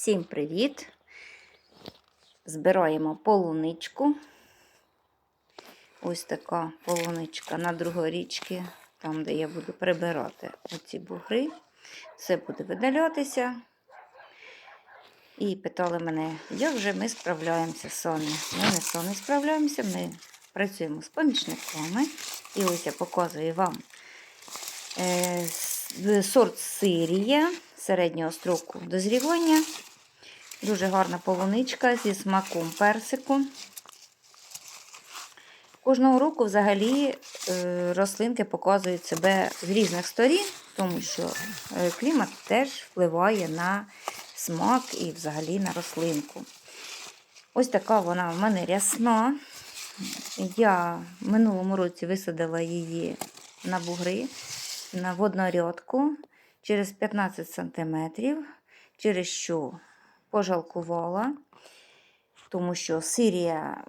Всім привіт! Збираємо полуничку. Ось така полуничка на другорічки, там, де я буду прибирати оці бугри. Все буде видалятися. І питали мене, як же ми справляємося самі. Ми не самі справляємося, ми працюємо з помічниками. І ось я показую вам е, сорт Сирія середнього строку дозрівання. Дуже гарна полуничка зі смаком персику. Кожного року взагалі е, рослинки показують себе з різних сторін, тому що е, клімат теж впливає на смак і взагалі на рослинку. Ось така вона в мене рясна. Я минулому році висадила її на бугри, на воднорядку через 15 см, через що пожалкувала, тому що Сирія,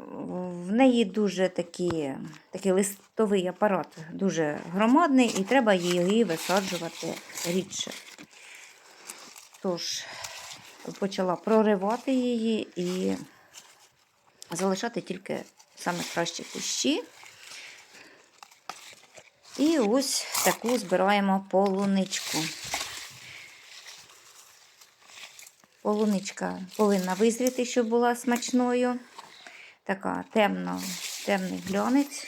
в неї дуже такі, такий листовий апарат, дуже громадний, і треба її висаджувати рідше. Тож, почала проривати її і залишати тільки саме кращі кущі. І ось таку збираємо полуничку. Полуничка повинна визріти, щоб була смачною. Така темно, темний глянець.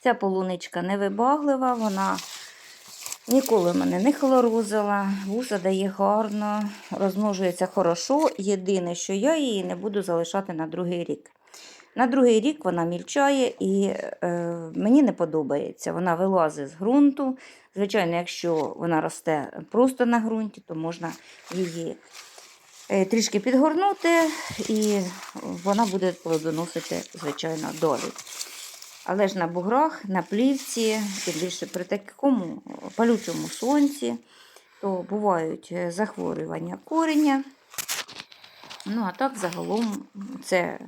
Ця полуничка невибаглива, вона ніколи мене не хлорозила, вуса дає гарно, розмножується хорошо. Єдине, що я її не буду залишати на другий рік. На другий рік вона мільчає і е, мені не подобається. Вона вилазить з ґрунту. Звичайно, якщо вона росте просто на ґрунті, то можна її е, трішки підгорнути, і вона буде плодоносити, звичайно, долі. Але ж на буграх, на плівці, тим більше при такому палючому сонці, то бувають е, захворювання кореня. Ну, а так загалом це.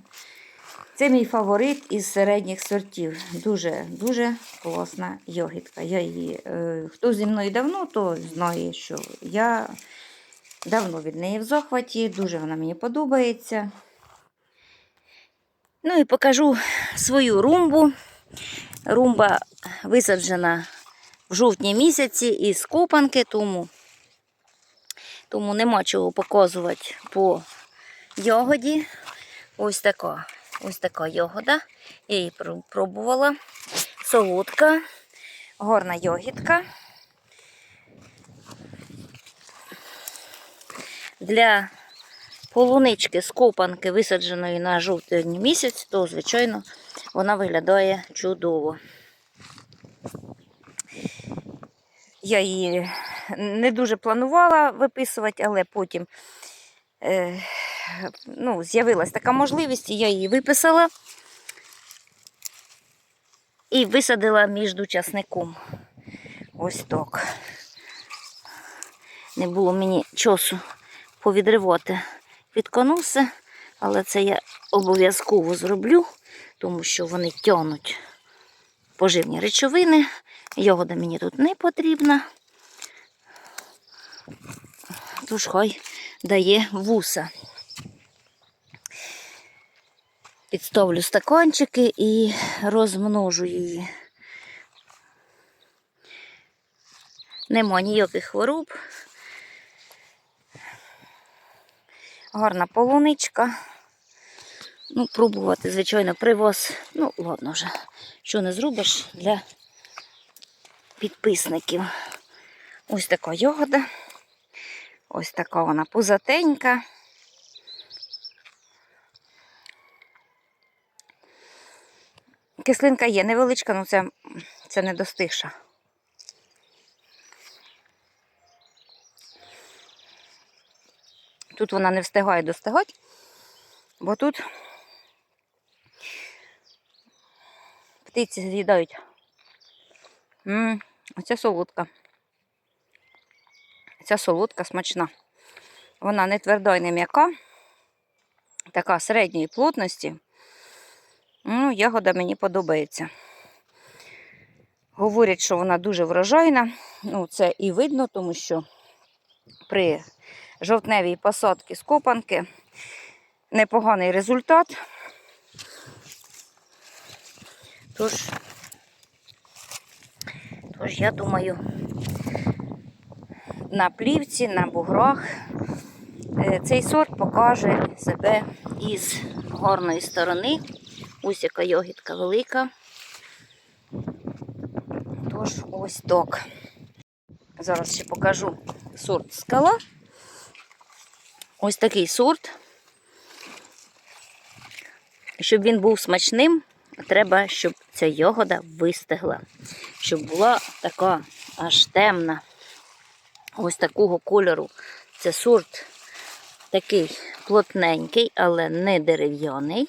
Це мій фаворит із середніх сортів. Дуже дуже класна йогітка. Я її, е, хто зі мною давно, то знає, що я давно від неї в захваті, дуже вона мені подобається. Ну і покажу свою румбу. Румба висаджена в жовтні місяці із копанки, тому, тому нема чого показувати по ягоді. Ось така. Ось така ягода. Я її пробувала. Солодка, гарна ягідка. Для полунички з копанки, висадженої на жовтий місяць, то, звичайно, вона виглядає чудово. Я її не дуже планувала виписувати, але потім е, ну, з'явилась така можливість, і я її виписала і висадила між часником. Ось так. Не було мені часу повідривати підконуси, але це я обов'язково зроблю, тому що вони тягнуть поживні речовини. Ягода мені тут не потрібна. Тож хай дає вуса. Підставлю стаканчики і розмножу її. Нема ніяких хвороб. Гарна полуничка. Ну, пробувати, звичайно, привоз. Ну, ладно вже, що не зробиш для підписників. Ось така ягода. Ось така вона пузатенька. Кислинка є невеличка, але це, це не достигша. Тут вона не встигає достигати, бо тут птиці з'їдають. Оця солодка. Ця солодка смачна. Вона не тверда і не м'яка, така середньої плотності. Ну, ягода мені подобається. Говорять, що вона дуже врожайна. Ну, це і видно, тому що при жовтневій посадки з копанки. Непоганий результат. Тож, тож я думаю, на плівці, на буграх е, цей сорт покаже себе із гарної сторони. Ось яка йогітка велика. Тож ось так. Зараз ще покажу сорт скала. Ось такий сорт. Щоб він був смачним, треба, щоб ця йогода вистигла. Щоб була така аж темна. Ось такого кольору. Це сорт такий плотненький, але не дерев'яний.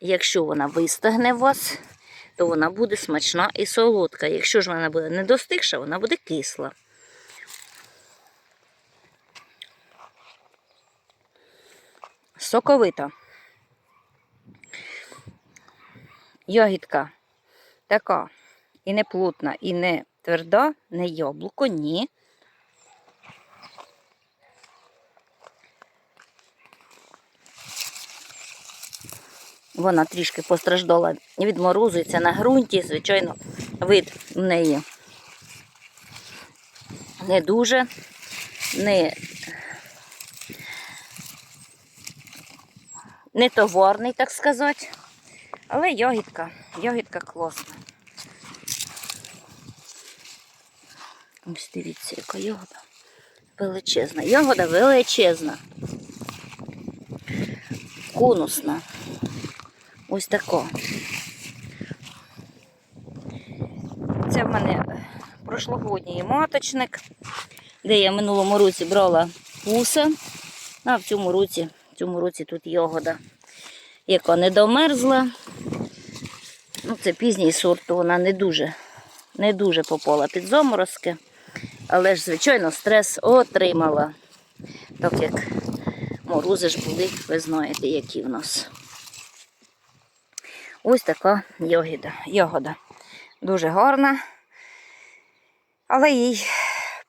Якщо вона вистигне у вас, то вона буде смачна і солодка. Якщо ж вона буде не достигша, вона буде кисла. Соковита. Ягідка така і не плотна, і не тверда, не яблуко, ні. Вона трішки постраждала від морозу, і це на ґрунті, звичайно, вид в неї не дуже, не, не товарний, так сказати. Але ягідка, ягідка класна. Ось дивіться, яка ягода. Величезна. Ягода величезна. Конусна. Ось така. Це в мене прошлогодній маточник, де я минулому році брала пуса. А в цьому році, в цьому році тут ягода, яка не домерзла. Ну, це пізній сорт, то вона не дуже, не дуже попала під заморозки. Але ж, звичайно, стрес отримала. Так як морози ж були, ви знаєте, які в нас. Ось така ягода. Дуже гарна, але їй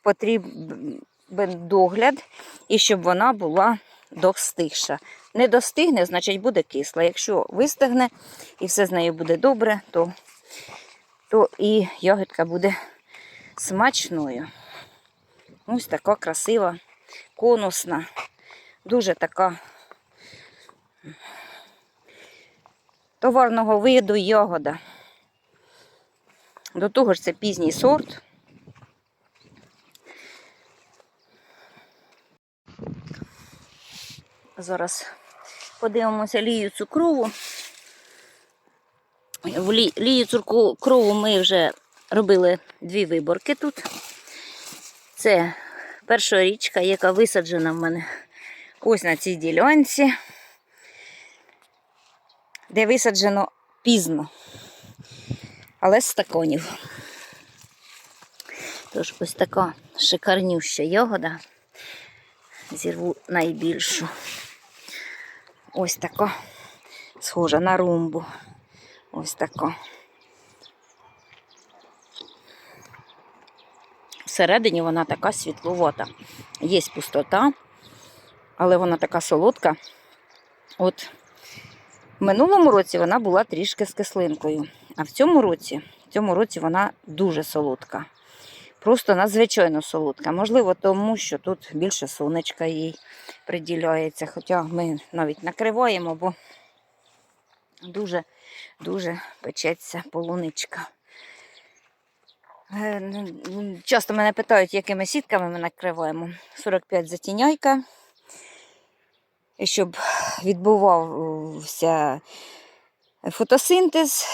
потрібен догляд і щоб вона була достигша. Не достигне, значить буде кисла. Якщо вистигне і все з нею буде добре, то, то і ягодка буде смачною. Ось така красива, конусна, дуже така товарного виду ягода. До того ж це пізній сорт. Зараз подивимося лію цукрову. В лі- лію цукрову ми вже робили дві виборки тут. Це перша річка, яка висаджена в мене ось на цій ділянці, де висаджено пізно, але з стаконів. Тож ось така шикарнюща ягода. Зірву найбільшу. Ось така, схожа на румбу. Ось така. Всередині вона така світловата. Є пустота, але вона така солодка. От в минулому році вона була трішки з кислинкою, а в цьому році, в цьому році вона дуже солодка. Просто надзвичайно солодка. Можливо, тому що тут більше сонечка їй приділяється. Хоча ми навіть накриваємо, бо дуже дуже печеться полуничка. Е, Часто мене питають, якими сітками ми накриваємо. 45 затіняйка. Щоб відбувався фотосинтез,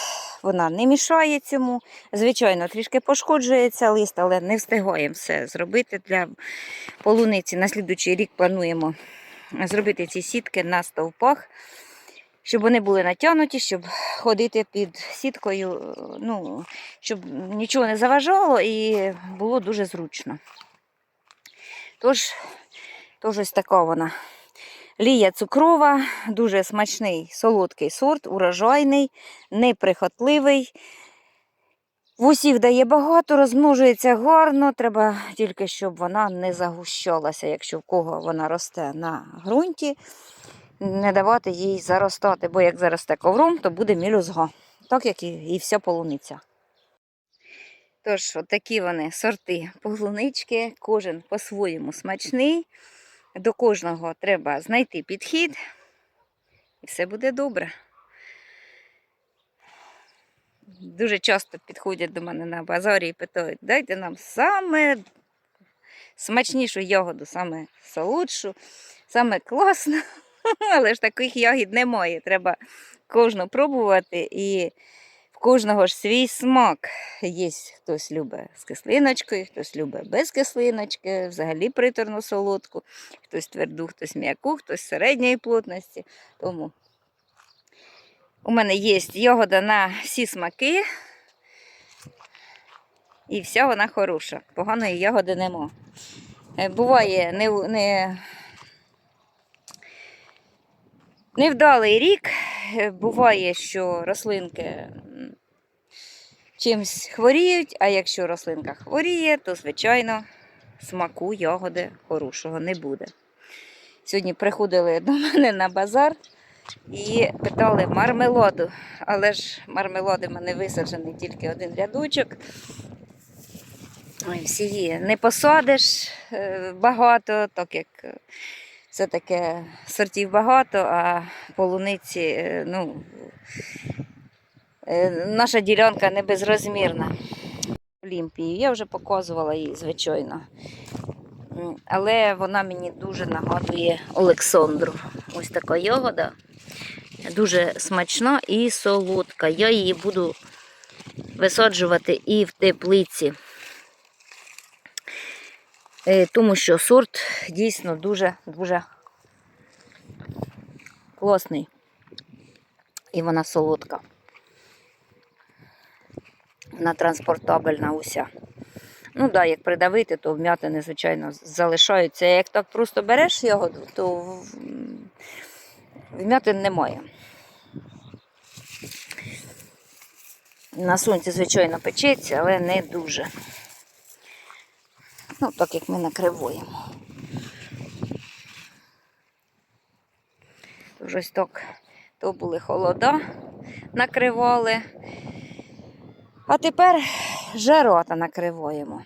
вона не мішає цьому. Звичайно, трішки пошкоджується лист, але не встигаємо все зробити для полуниці. На слідуючий рік плануємо зробити ці сітки на стовпах, щоб вони були натягнуті, щоб ходити під сіткою, ну, щоб нічого не заважало і було дуже зручно. Тож, тож ось така вона. Лія цукрова, дуже смачний солодкий сорт, урожайний, неприхотливий. Вусів дає багато, розмножується гарно. Треба тільки, щоб вона не загущалася, якщо в кого вона росте на ґрунті, не давати їй заростати, бо як заросте ковром, то буде мілюзга, так як і, вся полуниця. Тож, отакі вони сорти полунички, кожен по-своєму смачний. До кожного треба знайти підхід, і все буде добре. Дуже часто підходять до мене на базарі і питають, дайте нам саме смачнішу ягоду, саме солодшу, саме класну. Але ж таких ягід немає. Треба кожну пробувати і в кожного ж свій смак. Є хтось любить з кислиночкою, хтось любить без кислиночки, взагалі приторну солодку, хтось тверду, хтось м'яку, хтось середньої плотності. Тому у мене є ягода на всі смаки. І вся вона хороша. Поганої ягоди нема. Е, Буває не, не, невдалий рік. Буває, що рослинки м, чимсь хворіють, а якщо рослинка хворіє, то, звичайно, смаку ягоди хорошого не буде. Сьогодні приходили до мене на базар і питали мармеладу. Але ж мармелади в мене висаджений тільки один рядочок. Ой, Всі не посадиш е, багато, так як е, все таке сортів багато, а полуниці, е, ну, е, наша ділянка не безрозмірна. Олімпії. Я вже показувала її, звичайно. Але вона мені дуже нагадує Олександру. Ось така ягода. Дуже смачна і солодка. Я її буду висаджувати і в теплиці. Е, Тому що сорт дійсно дуже-дуже класний. І вона солодка. Вона транспортабельна уся. Ну да, як придавити, то вм'ятини, звичайно, залишаються. Як так просто береш ягоду, то вм'ятин немає. На сонці, звичайно, печеться, але не дуже. Ну, так як ми накривуємо. Тож ось так, то були холода, накривали. А тепер жарота накриваємо.